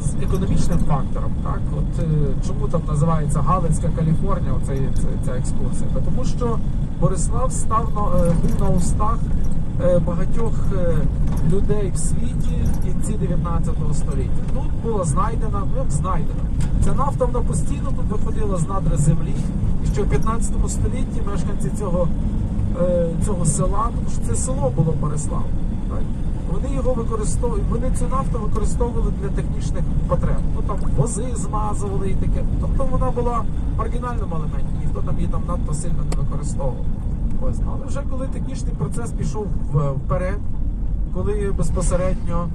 з економічним фактором. Так, от е, чому там називається Галицька Каліфорнія, оце, це, ця екскурсія? Та Тому що Борислав став е, був на устах е, багатьох людей в світі в кінці 19 століття. Тут була знайдена, ну знайдена. Ця нафта вона постійно тут виходила з надри землі, і що в 15 столітті мешканці цього, цього села, тому що це село було Борислав. Так? Вони його використовували, вони цю нафту використовували для технічних потреб. Ну там вози змазували і таке. Тобто вона була в маргінальному елементі, ніхто там її там надто сильно не використовував. Ось, але вже коли технічний процес пішов вперед, коли безпосередньо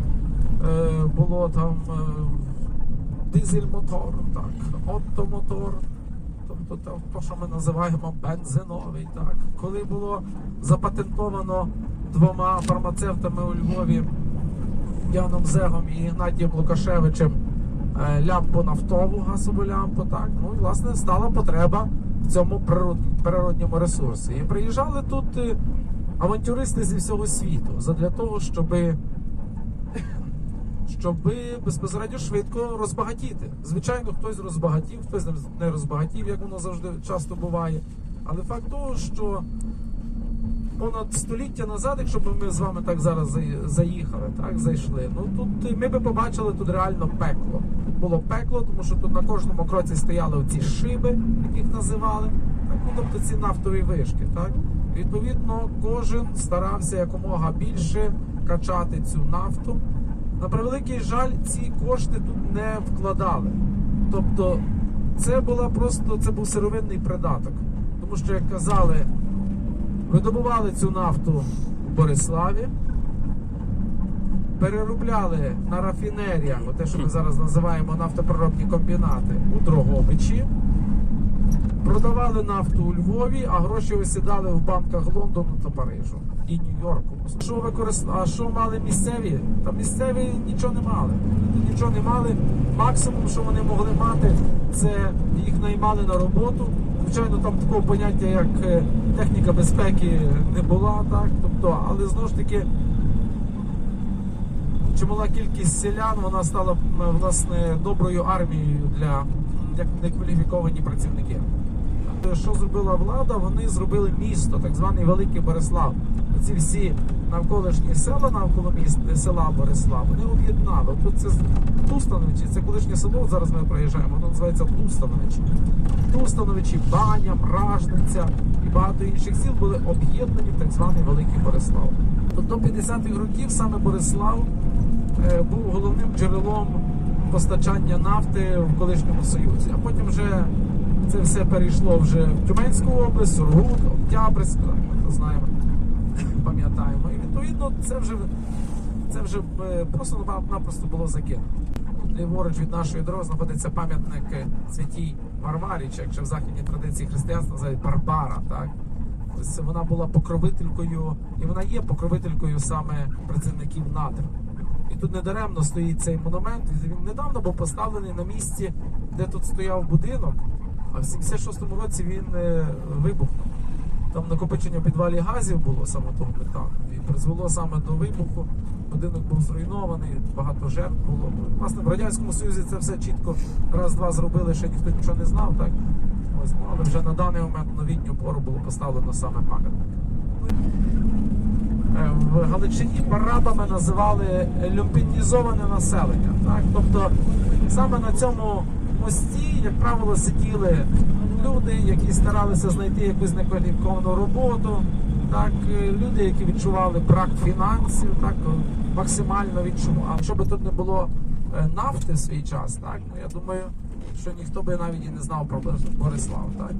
е, було там е, дизель-мотор, так, оттомотор, тобто там, то, що ми називаємо бензиновий, так, коли було запатентовано двома фармацевтами у Львові Яном Зегом і Ігнатієм Лукашевичем е, лямпу нафтову газову лямпу. Так ну і власне стала потреба в цьому природньому ресурсі. І приїжджали тут е, авантюристи зі всього світу задля того, щоби щоб безпосередньо швидко розбагатіти. Звичайно, хтось розбагатів, хтось не розбагатів, як воно завжди часто буває. Але факт того, що понад століття назад, якщо б ми з вами так зараз заїхали, так зайшли. Ну тут ми би побачили тут реально пекло. Було пекло, тому що тут на кожному кроці стояли оці шиби, яких називали. Так, ну тобто ці нафтові вишки. Так відповідно, кожен старався якомога більше качати цю нафту. На превеликий жаль, ці кошти тут не вкладали. Тобто, це була просто це був сировинний придаток. Тому що, як казали, видобували цю нафту в Бориславі, переробляли на рафінеріях, те, що ми зараз називаємо нафтопереробні комбінати, у Дрогобичі, продавали нафту у Львові, а гроші осідали в банках Лондону та Парижу і Нью-Йорку. Що використ... А що мали місцеві? Та місцеві нічого не мали. Нічого не мали. Максимум, що вони могли мати, це їх наймали на роботу. Звичайно, там такого поняття, як е, техніка безпеки, не була, так. Тобто, але знову ж таки, чимала кількість селян вона стала власне доброю армією для як некваліфіковані працівники. Е, Що зробила влада? Вони зробили місто, так званий Великий Борислав. Ці всі навколишні села навколо міста села Борислав, вони об'єднали. Тут це Тустановичі, це колишнє село. Зараз ми проїжджаємо. Воно називається Тустановичі. Тустановичі, Баня, Мражниця і багато інших сіл були об'єднані в так званий Великий Борислав. Тобто до 50-х років саме Борислав е, був головним джерелом постачання нафти в колишньому Союзі. А потім вже це все перейшло вже в Тюменську область, Сургут, Октябрьськ, так, ми це знаємо, пам'ятаємо. Відповідно це вже це вже е, просто напросто було закинуто. Ліворуч від нашої дороги знаходиться пам'ятник е, святій Варварі, чи як ще в західній традиції християнства називають Барбара. Так? Ось вона була покровителькою, і вона є покровителькою саме працівників надр. І тут недаремно стоїть цей монумент. Він недавно був поставлений на місці, де тут стояв будинок, а в 76-му році він е, вибухнув. Там накопичення підвалі газів було саме того метану. І призвело саме до вибуху. Будинок був зруйнований, багато жертв було. Власне, в Радянському Союзі це все чітко раз-два зробили, ще ніхто нічого не знав, так? Ось, ну, але вже на даний момент на літню пору було поставлено саме пам'ятник. Е, В Галичині парабами називали люмпінізоване населення. Так? Тобто саме на цьому мості, як правило, сиділи люди, які старалися знайти якусь некваліфіковану роботу, так? е, люди, які відчували брак фінансів, так? е, максимально відчували. А щоб тут не було е, нафти в свій час, так? ну, я думаю, що ніхто би навіть і не знав про Борислав. Так?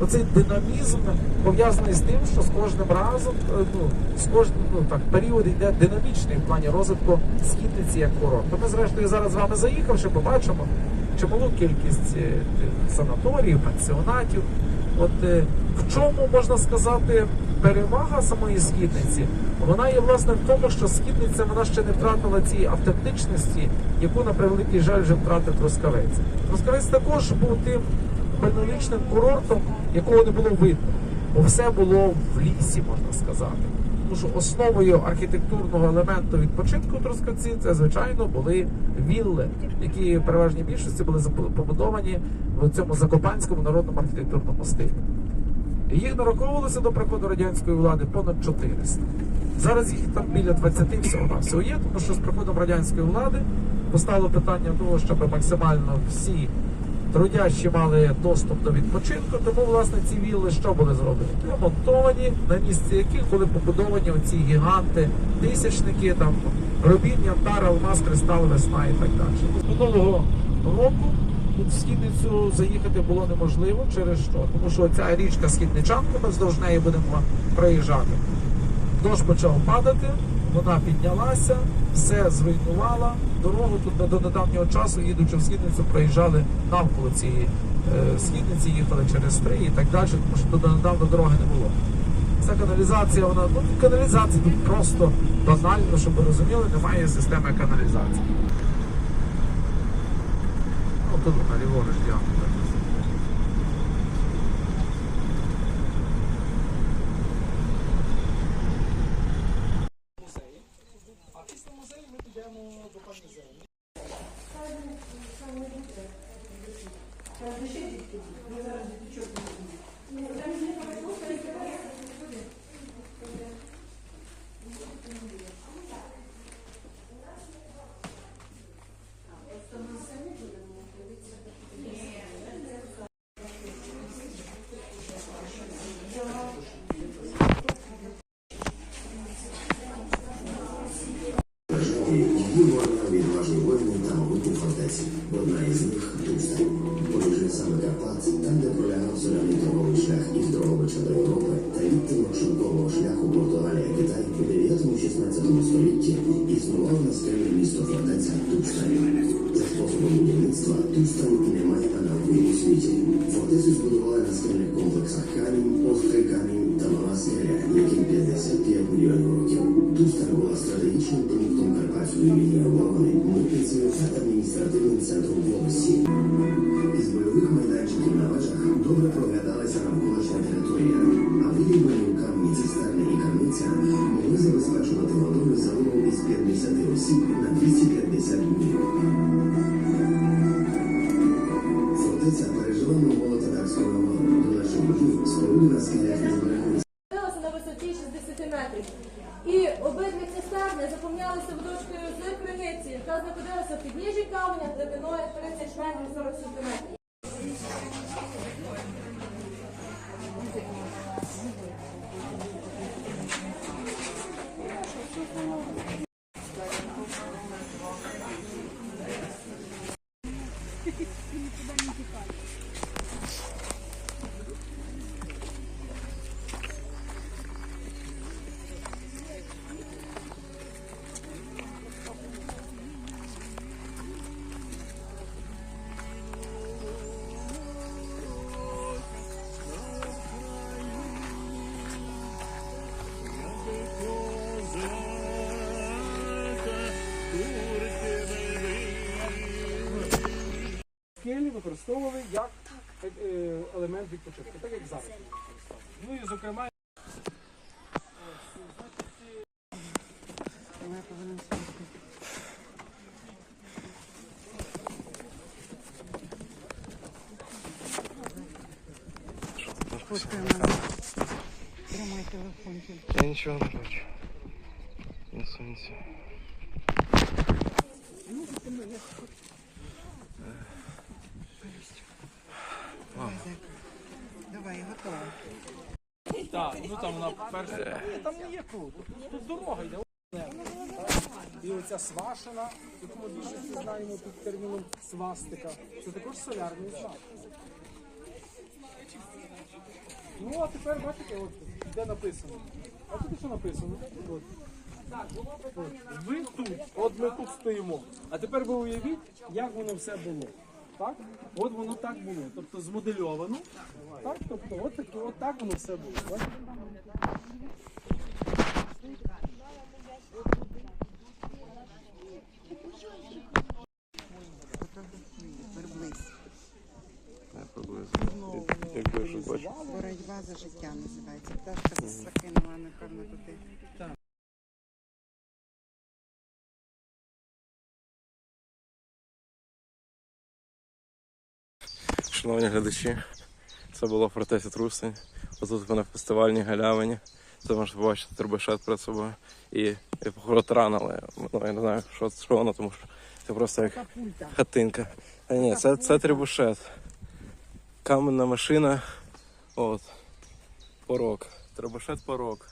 Оцей динамізм пов'язаний з тим, що з кожним разом, ну, з кожним ну, так, період йде динамічний в плані розвитку східниці як курорт. Ми, зрештою, зараз з вами заїхавши, побачимо чималу кількість е, санаторіїв, пансіонатів. От е, в чому можна сказати перевага самої східниці? Вона є власне в тому, що східниця вона ще не втратила цієї автентичності, яку на превеликий жаль вже втратив Трускавець. Трускавець також був тим пальноличним курортом, якого не було видно. Бо все було в лісі, можна сказати. Тому основою архітектурного елементу відпочинку Трускавці це, звичайно, були вілли, які в переважній більшості були побудовані в цьому закопанському народному архітектурному стилі. Їх нараховувалося до приходу радянської влади понад 400. Зараз їх там біля 20 всього на всього є, тому що з приходом радянської влади постало питання того, щоб максимально всі трудящі мали доступ до відпочинку. Тому, власне, ці вілли що були зроблені? Ремонтовані, на місці яких були побудовані оці гіганти, тисячники, там Рубін, Янтар, Алмаз, Кристал, Весна і так далі. Минулого року тут в східницю заїхати було неможливо через що? Тому що ця річка Східничанка, ми вздовж неї будемо проїжджати. Дощ почав падати, вона піднялася, все зруйнувала. Дорогу тут до- недавнього часу, їдучи в східницю, проїжджали навколо цієї е, східниці, їхали через три і так далі, тому що тут недавно дороги не було. Ця каналізація, вона ну каналізація тут просто банально, щоб ви розуміли, немає системи каналізації. Ну, тут вона ліворуч діаметр. А після музею ми підемо до пані Зелені. Її 9-16 столітті існувало наскельне місто фортеця Тустань. За способом будівництва Тустань не має аналогів у світі. Фортецю збудували на скельних комплексах камінь, острий камінь та мала скеля, яким 55 мільйонів років. Тустань була стратегічним пунктом Карпатської лінії оборони, митницею та адміністративним центром в області. Із бойових майданчиків на вежах добре проглядалася навколишня територія, 80 осіб на 250 днів. Фортеця пережила моволо татарського валу. До нашої дні спорудила скелях не на висоті 60 метрів. І обидві цистерни заповнялися водочкою з криниці та знаходилися в підніжжі каменя, глибиною 30 метрів 40 см. Використовували як е, елемент відпочинку, так як зараз. Ну і зокрема. Я нічого не бачу. На сонці. Давай, готово. Так, ну там вона перша. Ні, Там не є круто. Тут, тут дорога йде. І оця свашена, яку ми більшості знаємо під терміном свастика. Це також солярний знак. Ну, а тепер бачите, от де написано. А тут що написано? От. От. Ви тут, от ми тут стоїмо. А тепер ви уявіть, як воно все було. Так? От воно так було. Тобто змодельовано. Так? Тобто, от, таки, от так воно все було. Боротьба Боротьба за життя називається. Пташка закинула, напевно, туди. Шановні глядачі, це було фортеця Трустень. Отут ми на фестивальній галявині. Це можна побачити трубешет перед собою. І, і похорот ран, але ну, я не знаю, що, що воно, тому що це просто як хатинка. А ні, це, це трибушет. Каменна машина. От. Порок. Трибушет порок.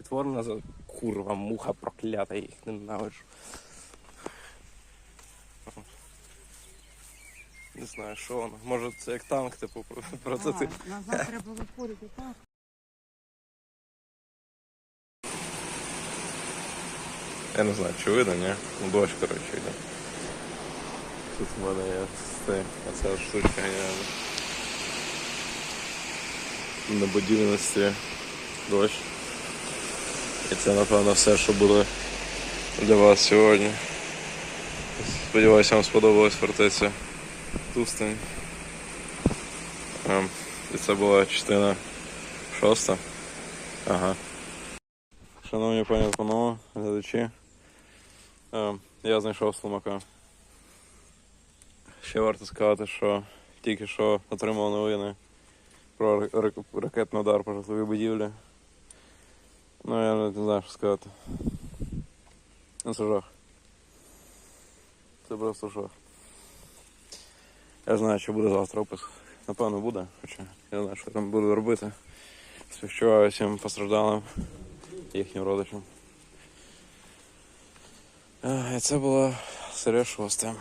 Відтворена за курва, муха проклята, я їх ненавиджу. Не знаю, що воно. Може це як танк, типу, про- прототип. А, Назад треба було входити так. Я не знаю, чи видно, ні? Ну, дощ, коротше, йде. Тут в мене є це, а ця штучка геніальна. На будівності дощ. І це, напевно, все, що буде для вас сьогодні. Сподіваюся, вам сподобалась фортеця Тустень. Ем, І це була частина шоста. Ага. Шановні пані та панове, глядачі, е, я знайшов слимака. Ще варто сказати, що тільки що отримав новини про ра- ра- ракетний удар по житловій будівлі. Ну, я не знаю, що сказати. Ну, це жах. Це просто жах. Я знаю, що буде завтра опис. Напевно буде, хоча я знаю, що там буду робити. Співчуваю всім постраждалим їхнім родичам. І це була серія шоста.